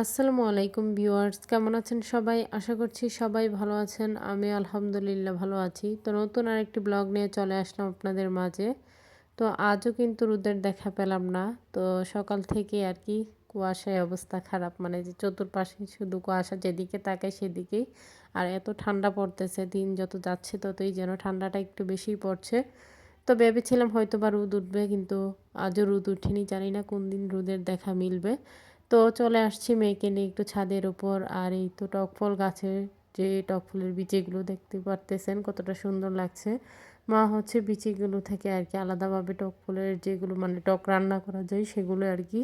আসসালামু আলাইকুম ভিউয়ার্স, কেমন আছেন সবাই? আশা করছি সবাই ভালো আছেন। আমি আলহামদুলিল্লাহ ভালো আছি। তো নতুন আরেকটি ব্লগ নিয়ে চলে আসলাম আপনাদের মাঝে। তো আজও কিন্তু রোদের দেখা পেলাম না। তো সকাল থেকে আর কি কুয়াশায় অবস্থা খারাপ। মানে যে চতুর্পাশে শুধু কুয়াশা, যেদিকে তাকায় সেদিকেই। আর এত ঠান্ডা পড়তেছে, দিন যত যাচ্ছে ততই যেন ঠান্ডাটা একটু বেশিই পড়ছে। তো ভেবেছিলাম হয়তো বা রোদ উঠবে, কিন্তু আজও রোদ উঠেনি। জানি না কোন দিন রোদের দেখা মিলবে। তো চলে আসছি মেয়েকে নিয়ে একটু ছাদের উপর। আর এই তো টক ফল গাছের যে টক ফুলের বিচিগুলো দেখতে পারতেছেন, কতটা সুন্দর লাগছে। মা হচ্ছে বিচিগুলো থেকে আর কি আলাদাভাবে টক ফুলের যেগুলো মানে টক রান্না করা যায়, সেগুলো আর কি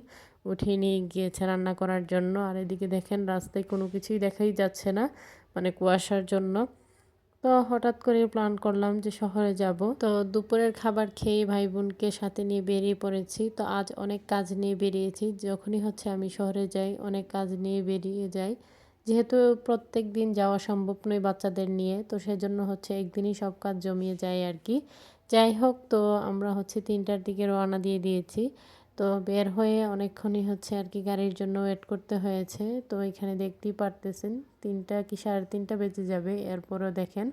উঠিয়ে নিয়ে গিয়েছে রান্না করার জন্য। আর এদিকে দেখেন রাস্তায় কোনো কিছুই দেখাই যাচ্ছে না মানে কুয়াশার জন্য। তো হঠাৎ করে প্ল্যান করলাম যে শহরে যাব। তো দুপুরের খাবার খেয়ে ভাই বোনকে সাথে নিয়ে বেরিয়ে পড়েছি। তো আজ অনেক কাজ নিয়ে বেরিয়েছি। যখনই হচ্ছে আমি শহরে যাই, অনেক কাজ নিয়ে বেরিয়ে যাই। যেহেতু প্রত্যেক দিন যাওয়া সম্ভব নয় বাচ্চাদের নিয়ে, তো সেজন্য হচ্ছে একদিনই সব কাজ জমিয়ে যায় আর কি। যাই হোক, তো আমরা হচ্ছে তিনটার দিকে রওনা দিয়ে দিয়েছি। তো বের হয়ে অনেকক্ষণই হচ্ছে আর কি গাড়ির জন্য ওয়েট করতে হয়েছে। তো এখানে দেখতেই পারতেছেন, তিনটা কি সাড়ে তিনটা বেজে যাবে, এরপরও দেখেন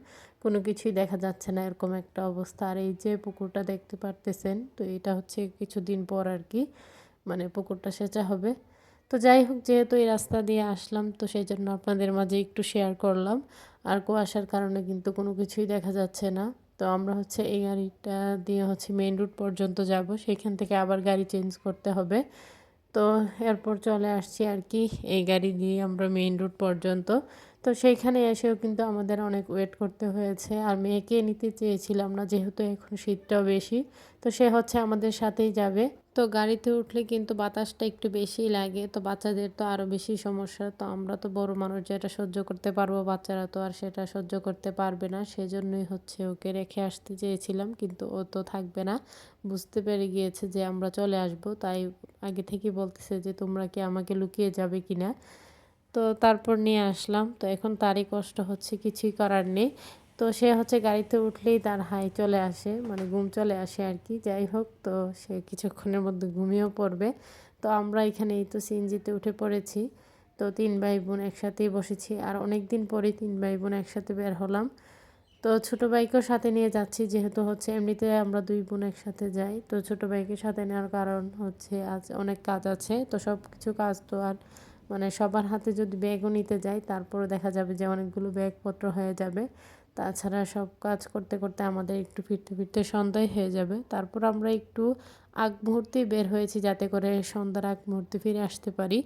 কোনো কিছুই দেখা যাচ্ছে না, এরকম একটা অবস্থা। আর এই যে পুকুরটা দেখতে পারতেছেন, তো এটা হচ্ছে কিছুদিন পর আর কি মানে পুকুরটা সেচা হবে। তো যাই হোক, যেহেতু এই রাস্তা দিয়ে আসলাম, তো সেই জন্য আপনাদের মাঝে একটু শেয়ার করলাম। আর কুয়াশার কারণে কিন্তু কোনো কিছুই দেখা যাচ্ছে না। তো আমরা হচ্ছে এই গাড়িটা দিয়ে হচ্ছে মেন রুট পর্যন্ত যাব। সেখান থেকে আবার গাড়ি চেঞ্জ করতে হবে। তো এরপর চলে আসছি আর কি, এই গাড়ি দিয়ে আমরা মেন রুট পর্যন্ত। তো সেইখানে এসেও কিন্তু আমাদের অনেক ওয়েট করতে হয়েছে। আর মেয়েকে নিতে চেয়েছিলাম না, যেহেতু এখন শীতটাও বেশি। তো সে হচ্ছে আমাদের সাথেই যাবে। তো গাড়িতে উঠলে কিন্তু বাতাসটা একটু বেশি লাগে। তো বাচ্চাদের তো আরও বেশি সমস্যা। তো আমরা তো বড় মানুষ, যেটা সহ্য করতে পারব বাচ্চারা তো আর সেটা সহ্য করতে পারবে না। সেজন্যই হচ্ছে ওকে রেখে আসতে চেয়েছিলাম, কিন্তু ও তো থাকবে না। বুঝতে পেরে গিয়েছে যে আমরা চলে আসব, তাই আগে থেকেই বলতেছে যে, তোমরা কি আমাকে লুকিয়ে যাবে কি না তো তারপর নিয়ে আসলাম। তো এখন তারই কষ্ট হচ্ছে, কিছুই করার নেই। তো সে হচ্ছে গাড়িতে উঠলেই তার হাই চলে আসে মানে ঘুম চলে আসে আর কি। যাই হোক, তো সে কিছুক্ষণের মধ্যে ঘুমিয়েও পড়বে। তো আমরা এখানে এই তো সিএনজিতে উঠে পড়েছি। তো তিন ভাই বোন একসাথেই বসেছি আর অনেক দিন পরেই তিন ভাই বোন একসাথে বের হলাম। তো ছোটো ভাইকেও সাথে নিয়ে যাচ্ছি, যেহেতু হচ্ছে এমনিতে আমরা দুই বোন একসাথে যাই। তো ছোটো ভাইকে সাথে নেওয়ার কারণ হচ্ছে আজ অনেক কাজ আছে। তো সব কিছু কাজ তো আর মানে সবার হাতে যদি ব্যাগও নিতে যাই তারপরে দেখা যাবে যে অনেকগুলো ব্যাগপত্র হয়ে যাবে। তাছাড়া সব কাজ করতে করতে আমাদের একটু ফিরতে ফিরতে সন্ধ্যায় হয়ে যাবে। তারপর আমরা একটু আগ মুহূর্তে বের হয়েছি যাতে করে সন্ধ্যার আগ মুহূর্তে ফিরে আসতে পারি।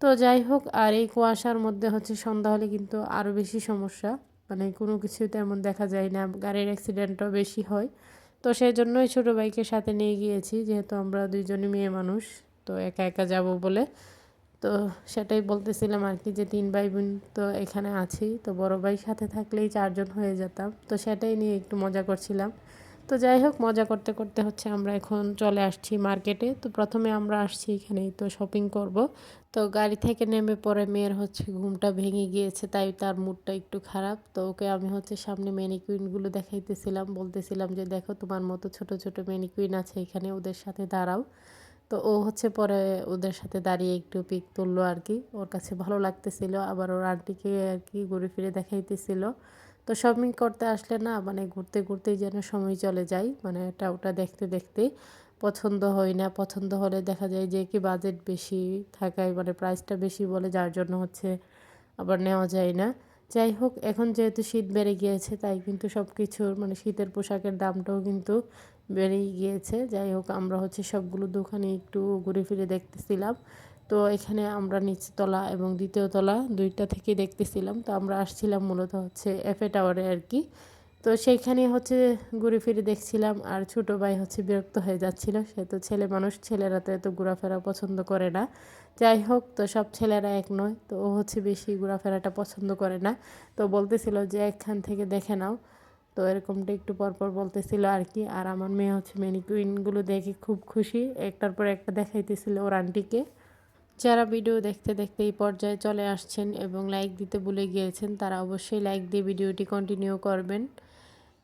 তো যাই হোক, আর এই কুয়াশার মধ্যে হচ্ছে সন্ধ্যা হলে কিন্তু আরও বেশি সমস্যা। মানে কোনো কিছু তেমন দেখা যায় না, গাড়ির অ্যাক্সিডেন্টও বেশি হয়। তো সেই জন্যই ছোটো বাইকের সাথে নিয়ে গিয়েছি, যেহেতু আমরা দুইজনই মেয়ে মানুষ, তো একা একা যাব বলে। তো সেটাই বলতেছিলাম আর কি যে তিন ভাই বোন তো এখানে আছি। তো বড় ভাই সাথে থাকলেই চারজন হয়ে যেতাম। তো সেটাই নিয়ে একটু মজা করছিলাম। তো যাই হোক, মজা করতে করতে হচ্ছে আমরা এখন চলে আসছি মার্কেটে। তো প্রথমে আমরা আসছি এখানেই তো শপিং করব। তো গাড়ি থেকে নেমে পরে মেয়ের হচ্ছে ঘুমটা ভেঙে গিয়েছে, তাই তার মুডটা একটু খারাপ। তো ওকে আমি হচ্ছে সামনে ম্যানিকুইনগুলো দেখাইতেছিলাম, বলতেছিলাম যে, দেখো তোমার মতো ছোট ছোট ম্যানিকুইন আছে এখানে, ওদের সাথে দাঁড়াও। তো ও হচ্ছে পরে ওদের সাথে দাঁড়িয়ে একটু পিক তুললো আর কি ওর কাছে ভালো লাগতেছিল, আবার ওর আন্টিকে আর কি ঘুরে ফিরে দেখাইতেছিল। তো শপিং করতে আসলে না মানে ঘুরতে ঘুরতেই যেন সময় চলে যায় মানে এটা ওটা দেখতে দেখতে পছন্দ হয় না। পছন্দ হলে দেখা যায় যে কি বাজেট বেশি থাকায় মানে প্রাইসটা বেশি বলে, যার জন্য হচ্ছে আবার নেওয়া যায় না। যাই হোক, এখন যেহেতু শীত বেড়ে গিয়েছে, তাই কিন্তু সব কিছুর মানে শীতের পোশাকের দামটাও কিন্তু বেড়েই গিয়েছে। যাই হোক, আমরা হচ্ছে সবগুলো দোকানে একটু ঘুরে ফিরে দেখতেছিলাম। তো এখানে আমরা নিচতলা এবং দ্বিতীয় তলা দুইটা থেকে দেখতেছিলাম। তো আমরা আসছিলাম মূলত হচ্ছে এফে টাওয়ারে আর কি। তো সেইখানে হচ্ছে ঘুরে ফিরে দেখছিলাম আর ছোটো ভাই হচ্ছে বিরক্ত হয়ে যাচ্ছিল। সে তো ছেলে মানুষ, ছেলেরা তো এত ঘোরাফেরা পছন্দ করে না। যাই হোক, তো সব ছেলেরা এক নয়, তো ও হচ্ছে বেশি ঘোরাফেরাটা পছন্দ করে না। তো বলতেছিল যে একখান থেকে দেখে নাও। তো এরকমটা একটু পরপর বলতেছিল আর কি। আর আমার মেয়ে হচ্ছে ম্যানিকুইনগুলো দেখে খুব খুশি। একটার পর একটা দেখাইতেছিল ওর আন্টিকে। যারা ভিডিও দেখতে দেখতে এই পর্যায়ে চলে আসছেন এবং লাইক দিতে ভুলে গিয়েছেন, তারা অবশ্যই লাইক দিয়ে ভিডিওটি কন্টিনিউ করবেন।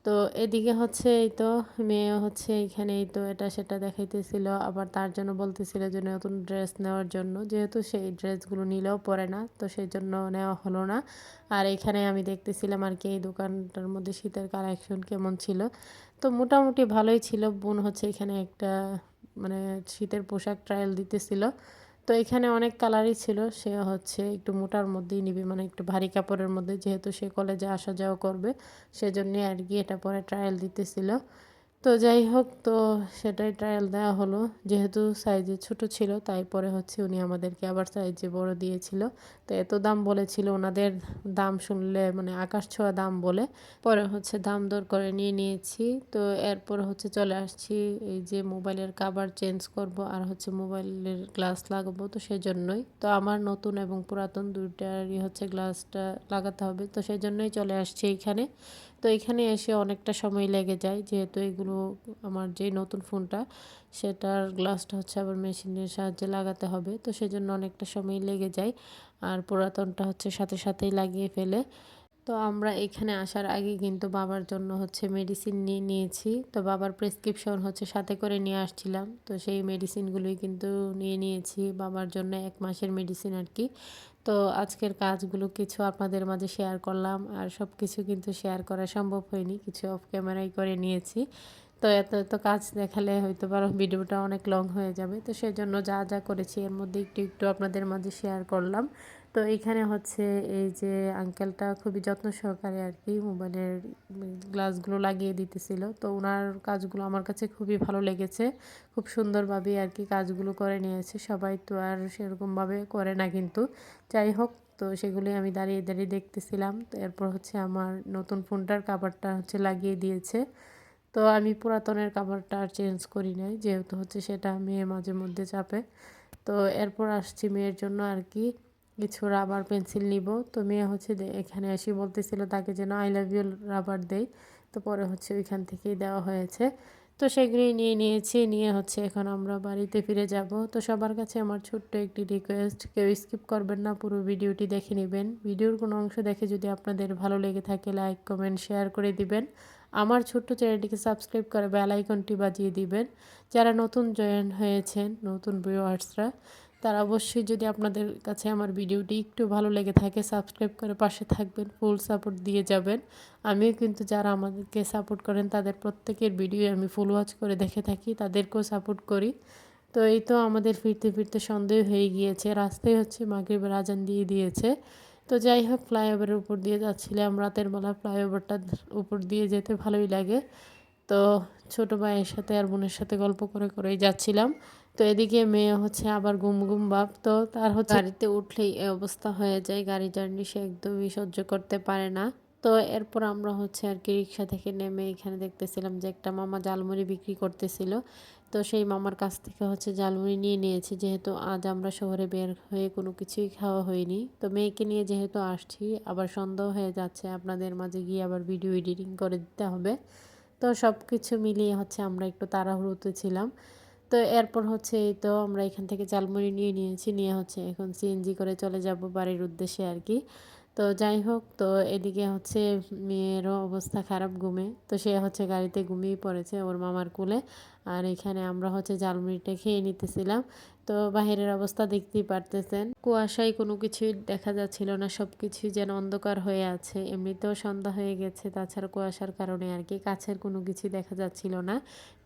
তো এদিকে হচ্ছে এই তো মেয়ে হচ্ছে এখানে এই তো এটা সেটা দেখাইতেছিল, আবার তার জন্য বলতেছিল যে নতুন ড্রেস নেওয়ার জন্য, যেহেতু সেই ড্রেসগুলো নিলেও পরে না, তো সেই জন্য নেওয়া হলো না। আর এখানে আমি দেখতেছিলাম আর কি, এই দোকানটার মধ্যে শীতের কালেকশন কেমন ছিল। তো মোটামুটি ভালোই ছিল, বোন হচ্ছে এখানে একটা মানে শীতের পোশাক ট্রায়াল দিতেছিল। তো এখানে অনেক কালারই ছিল। সে হচ্ছে একটু মোটার মধ্যেই নিবি মানে একটু ভারী কাপড়ের মধ্যে, যেহেতু সে কলেজে আসা যাওয়া করবে। সেজন্য আর কি এটা পরে ট্রায়াল দিতেছিল। তো যাই হোক, তো সেটাই ট্রায়াল দেওয়া হলো। যেহেতু সাইজে ছোট ছিল, তাই পরে হচ্ছে উনি আমাদেরকে আবার সাইজে বড় দিয়েছিল। তো এত দাম বলেছিল, ওনাদের দাম শুনলে মানে আকাশ ছোঁয়া দাম বলে। পরে হচ্ছে দাম দর করে নিয়ে নিয়েছি। তো এরপর হচ্ছে চলে আসছি, এই যে মোবাইলের কাভার চেঞ্জ করব, আর হচ্ছে মোবাইলের গ্লাস লাগাবো, তো সেজন্যই। তো আমার নতুন এবং পুরাতন দুইটারই হচ্ছে গ্লাসটা লাগাতে হবে, তো সেই জন্যই চলে আসছি এইখানে। তো এখানে এসে অনেকটা সময় লেগে যায়, যেহেতু এগুলো আমার যে নতুন ফোনটা, সেটার গ্লাসটা হচ্ছে আবার মেশিনের সাহায্যে লাগাতে হবে। তো সেজন্য অনেকটা সময় লেগে যায় আর পুরাতনটা হচ্ছে সাথে সাথেই লাগিয়ে ফেলে। তো আমরা এখানে আসার আগে কিন্তু বাবার জন্য হচ্ছে মেডিসিন নিয়ে নিয়েছি। তো বাবার প্রেসক্রিপশন হচ্ছে সাথে করে নিয়ে আসছিলাম। তো সেই মেডিসিনগুলোই কিন্তু নিয়ে নিয়েছি। বাবার জন্য এক মাসের মেডিসিন আর কি। তো আজকের কাজগুলো কিছু আপনাদের মাঝে শেয়ার করলাম আর সব কিছু কিন্তু শেয়ার করা সম্ভব হয়নি, কিছু অফ ক্যামেরাই করে নিয়েছি। তো এত এত কাজ দেখালে হয়তো পারো ভিডিওটা অনেক লং হয়ে যাবে। তো সেজন্য যা যা করেছি এর মধ্যে একটু একটু আপনাদের মাঝে শেয়ার করলাম। তো এইখানে হচ্ছে এই যে আঙ্কেলটা খুবই যত্ন সহকারে আর কি মোবাইলের গ্লাসগুলো লাগিয়ে দিতেছিল। তো ওনার কাজগুলো আমার কাছে খুবই ভালো লেগেছে। খুব সুন্দরভাবে আর কি কাজগুলো করে নিয়েছে। সবাই তো আর সেরকমভাবে করে না কিন্তু। যাই হোক, তো সেগুলি আমি দাঁড়িয়ে দাঁড়িয়ে দেখতেছিলাম। তো এরপর হচ্ছে আমার নতুন ফোনটার কাভারটা হচ্ছে লাগিয়ে দিয়েছে। তো আমি পুরাতনের কাভারটা আর চেঞ্জ করি নাই, যেহেতু হচ্ছে সেটা মেয়ে মাঝে মধ্যে চাপে। তো এরপর আসছি মেয়ের জন্য আর কি কিছু রাবার পেন্সিল নিব। তো মেয়ে হচ্ছে এখানে এসে বলতেছিল তাকে যেন আই লাভ ইউ রাবার দেই তো পরে হচ্ছে ওইখান থেকেই দেওয়া হয়েছে। তো সেগুলি নিয়ে নিয়েছি। নিয়ে হচ্ছে এখন আমরা বাড়িতে ফিরে যাব। তো সবার কাছে আমার ছোট্ট একটি রিকোয়েস্ট কেউ স্কিপ করবেন না, পুরো ভিডিওটি দেখে নেবেন। ভিডিওর কোনো অংশ দেখে যদি আপনাদের ভালো লেগে থাকে লাইক কমেন্ট শেয়ার করে দিবেন। আমার ছোট্ট চ্যানেলটিকে সাবস্ক্রাইব করে বেল আইকনটি বাজিয়ে দিবেন। যারা নতুন জয়েন হয়েছেন, নতুন ভিউয়ার্সরা তারা অবশ্যই যদি আপনাদের কাছে আমার ভিডিওটি একটু ভালো লেগে থাকে সাবস্ক্রাইব করে পাশে থাকবেন ফুল সাপোর্ট দিয়ে যাবেন। আমিও কিন্তু যারা আমাদেরকে সাপোর্ট করেন, তাদের প্রত্যেকের ভিডিও আমি ফুল ওয়াচ করে দেখে থাকি, তাদেরকেও সাপোর্ট করি। তো এই তো আমাদের ফিরতে ফিরতে সন্দেহ হয়ে গিয়েছে, রাস্তায় হচ্ছে মাগরিবের আজান দিয়ে দিয়েছে। তো যাই হোক ফ্লাইওভারের উপর দিয়ে যাচ্ছিলাম, রাতের বেলা ফ্লাইওভারটার উপর দিয়ে যেতে ভালোই লাগে। তো ছোটো ভাইয়ের সাথে আর বোনের সাথে গল্প করে করেই যাচ্ছিলাম। তো এদিকে মেয়ে হচ্ছে আবার গুম গুম ভাব তো তার হচ্ছে গাড়িতে উঠলেই এ অবস্থা হয়ে যায়, গাড়ি জার্নি সে একদমই সহ্য করতে পারে না। তো এরপর আমরা হচ্ছে আর কি রিক্সা থেকে নেমে এখানে দেখতেছিলাম যে একটা মামা জালমুড়ি বিক্রি করতেছিল। তো সেই মামার কাছ থেকে হচ্ছে জালমুড়ি নিয়ে নিয়েছি, যেহেতু আজ আমরা শহরে বের হয়ে কোনো কিছুই খাওয়া হয়নি। তো মেয়েকে নিয়ে যেহেতু আসছি, আবার সন্দেহ হয়ে যাচ্ছে, আপনাদের মাঝে গিয়ে আবার ভিডিও এডিটিং করে দিতে হবে। তো সব কিছু মিলিয়ে হচ্ছে আমরা একটু তাড়াহুড়োতে ছিলাম। তো এরপর হচ্ছে এই তো আমরা এখান থেকে চালমুড়ি নিয়ে নিয়েছি, নিয়ে হচ্ছে এখন সিএনজি করে চলে যাব বাড়ির উদ্দেশ্যে আর কি। তো যাই হোক, তো এদিকে হচ্ছে মেয়েরও অবস্থা খারাপ ঘুমে, তো সে হচ্ছে গাড়িতে ঘুমিয়ে পড়েছে ওর মামার কুলে। আর এখানে আমরা হচ্ছে জালমুড়িটা খেয়ে নিতেছিলাম। তো বাহিরের অবস্থা দেখতেই পারতেছেন। কুয়াশায় কোনো কিছুই দেখা যাচ্ছিল না সব কিছুই যেন অন্ধকার হয়ে আছে। এমনিতেও সন্ধ্যা হয়ে গেছে, তাছাড়া কুয়াশার কারণে আর কি কাছের কোনো কিছু দেখা যাচ্ছিল না।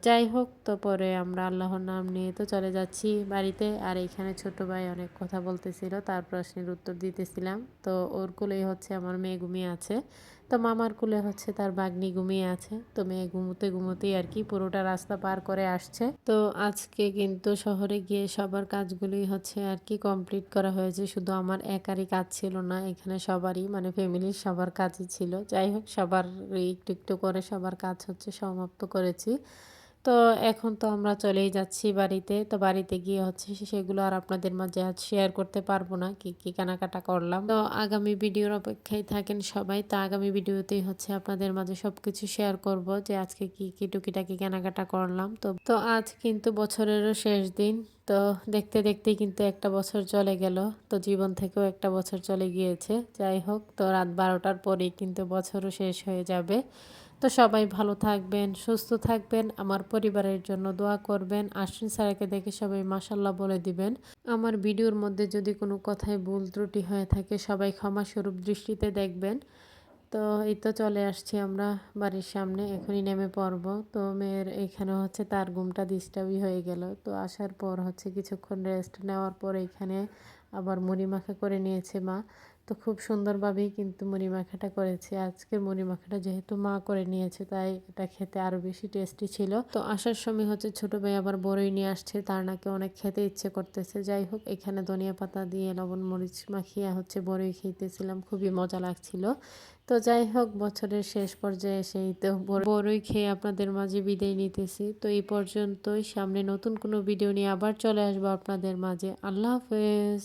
যাই হোক, তো পরে আমরা আল্লাহর নাম নিয়ে তো চলে যাচ্ছি বাড়িতে। আর এখানে ছোট ভাই অনেক কথা বলতেছিল, তার প্রশ্নের উত্তর দিতেছিলাম। তো ওর কোলেই হচ্ছে আমার মেয়ে ঘুমিয়ে আছে। তো মামার কুলে হচ্ছে তার বাগনি ঘুমিয়ে আছে। তো মেয়ে ঘুমোতে ঘুমোতেই আর কি পুরোটা রাস্তা পার করে আসছে। তো আজকে কিন্তু শহরে গিয়ে সবার কাজগুলি হচ্ছে আর কি কমপ্লিট করা হয়েছে। শুধু আমার একারই কাজ ছিল না, এখানে সবারই মানে ফ্যামিলির সবার কাজই ছিল। যাই হোক সবার একটু একটু করে সবার কাজ হচ্ছে সমাপ্ত করেছি। তো এখন তো আমরা চলেই যাচ্ছি বাড়িতে। তো বাড়িতে গিয়ে হচ্ছে সেগুলো আর আপনাদের মাঝে আজ শেয়ার করতে পারব না কি কি কেনাকাটা করলাম। তো আগামী ভিডিওর অপেক্ষায় থাকেন সবাই। তো আগামী ভিডিওতেই হচ্ছে আপনাদের মাঝে সব কিছু শেয়ার করব যে আজকে কি কি টুকিটাকি কেনাকাটা করলাম। তো তো আজ কিন্তু বছরেরও শেষ দিন। তো দেখতে দেখতে কিন্তু একটা বছর চলে গেল। তো জীবন থেকেও একটা বছর চলে গিয়েছে। যাই হোক, তো রাত বারোটার পরেই কিন্তু বছরও শেষ হয়ে যাবে। তো সবাই ভালো থাকবেন, সুস্থ থাকবেন, আমার পরিবারের জন্য দোয়া করবেন। আশ্বিন স্যারকে দেখে সবাই মাসাল্লাহ বলে দিবেন। আমার ভিডিওর মধ্যে যদি কোনো কথায় ভুল ত্রুটি হয়ে থাকে, সবাই ক্ষমা স্বরূপ দৃষ্টিতে দেখবেন। তো এই তো চলে আসছি আমরা বাড়ির সামনে, এখনই নেমে পড়ব। তো মেয়ের এখানে হচ্ছে তার ঘুমটা ডিস্টার্বই হয়ে গেল। তো আসার পর হচ্ছে কিছুক্ষণ রেস্ট নেওয়ার পর এখানে আবার মুড়ি মাখা করে নিয়েছে মা। তো খুব সুন্দরভাবেই কিন্তু মুড়ি মাখাটা করেছি। আজকের মুড়ি মাখাটা যেহেতু মা করে নিয়েছে, তাই এটা খেতে আরও বেশি টেস্টি ছিল। তো আসার সময় হচ্ছে ছোটো ভাই আবার বড়ই নিয়ে আসছে, তার নাকি অনেক খেতে ইচ্ছে করতেছে। যাই হোক, এখানে ধনিয়া পাতা দিয়ে লবণ মরিচ মাখিয়ে হচ্ছে বড়ই খেতেছিলাম, খুবই মজা লাগছিল। তো যাই হোক, বছরের শেষ পর্যায়ে সেই তো বড়ই খেয়ে আপনাদের মাঝে বিদায় নিতেছি। তো এই পর্যন্তই, সামনে নতুন কোনো ভিডিও নিয়ে আবার চলে আসব আপনাদের মাঝে। আল্লাহ হাফেজ।